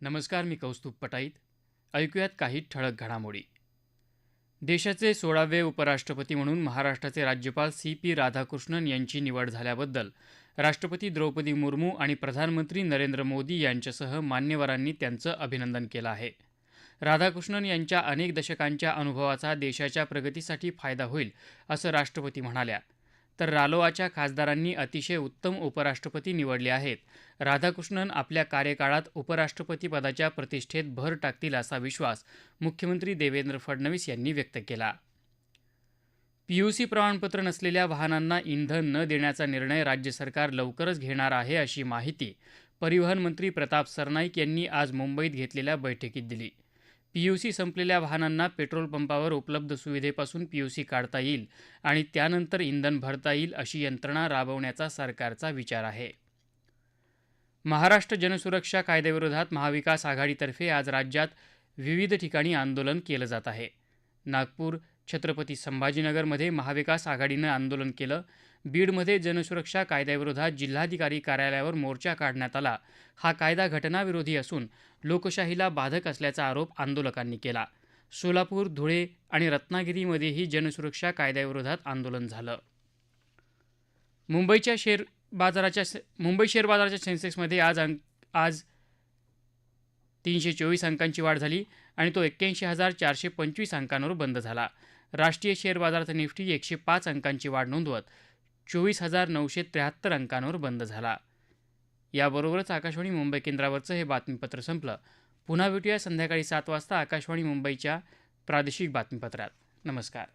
नमस्कार मी कौस्तुभ पटाईत. ऐकूयात काही ठळक घडामोडी. देशाचे सोळावे उपराष्ट्रपती म्हणून महाराष्ट्राचे राज्यपाल सी पी राधाकृष्णन यांची निवड झाल्याबद्दल राष्ट्रपती द्रौपदी मुर्मू आणि प्रधानमंत्री नरेंद्र मोदी यांच्यासह मान्यवरांनी त्यांचं अभिनंदन केलं आहे. राधाकृष्णन यांच्या अनेक दशकांच्या अनुभवाचा देशाच्या प्रगतीसाठी फायदा होईल असं राष्ट्रपती म्हणाल्या. तर रालोआच्या खासदारांनी अतिशय उत्तम उपराष्ट्रपती निवडले आहेत. राधाकृष्णन आपल्या कार्यकाळात उपराष्ट्रपती पदाच्या प्रतिष्ठेत भर टाकतील असा विश्वास मुख्यमंत्री देवेंद्र फडणवीस यांनी व्यक्त केला. पीयूसी प्रमाणपत्र नसलेल्या वाहनांना इंधन न देण्याचा निर्णय राज्य सरकार लवकरच घेणार आहे अशी माहिती परिवहन मंत्री प्रताप सरनाईक यांनी आज मुंबईत घेतलेल्या बैठकीत दिली. पीयूसी संपलेल्या वाहनांना पेट्रोल पंपावर उपलब्ध सुविधेपासून पीयूसी काढता येईल आणि त्यानंतर इंधन भरता येईल अशी यंत्रणा राबवण्याचा सरकारचा विचार आहे. महाराष्ट्र जनसुरक्षा कायद्याविरोधात महाविकास आघाडीतर्फे आज राज्यात विविध ठिकाणी आंदोलन केलं जात आहे. नागपूर छत्रपती संभाजीनगरमध्ये महाविकास आघाडीनं आंदोलन केलं. बीडमध्ये जनसुरक्षा कायद्याविरोधात जिल्हाधिकारी कार्यालयावर मोर्चा काढण्यात आला. हा कायदा घटनाविरोधी असून लोकशाहीला बाधक असल्याचा आरोप आंदोलकांनी केला. सोलापूर धुळे आणि रत्नागिरीमध्येही जनसुरक्षा कायद्याविरोधात आंदोलन झालं. मुंबईच्या शेअर बाजाराच्या मुंबई शेअर बाजाराच्या सेन्सेक्समध्ये आज अंक आज तीनशे चोवीस अंकांची वाढ झाली आणि तो एक्क्याऐंशी हजार चारशे पंचवीस अंकांवर बंद झाला. राष्ट्रीय शेअर बाजाराचा निफ्टी एकशे पाच अंकांची वाढ नोंदवत चोवीस हजार नऊशे त्र्याहत्तर अंकांवर बंद झाला. याबरोबरच आकाशवाणी मुंबई केंद्रावरचं हे बातमीपत्र संपलं. पुन्हा भेटूया संध्याकाळी सात वाजता आकाशवाणी मुंबईच्या प्रादेशिक बातमीपत्रात. नमस्कार.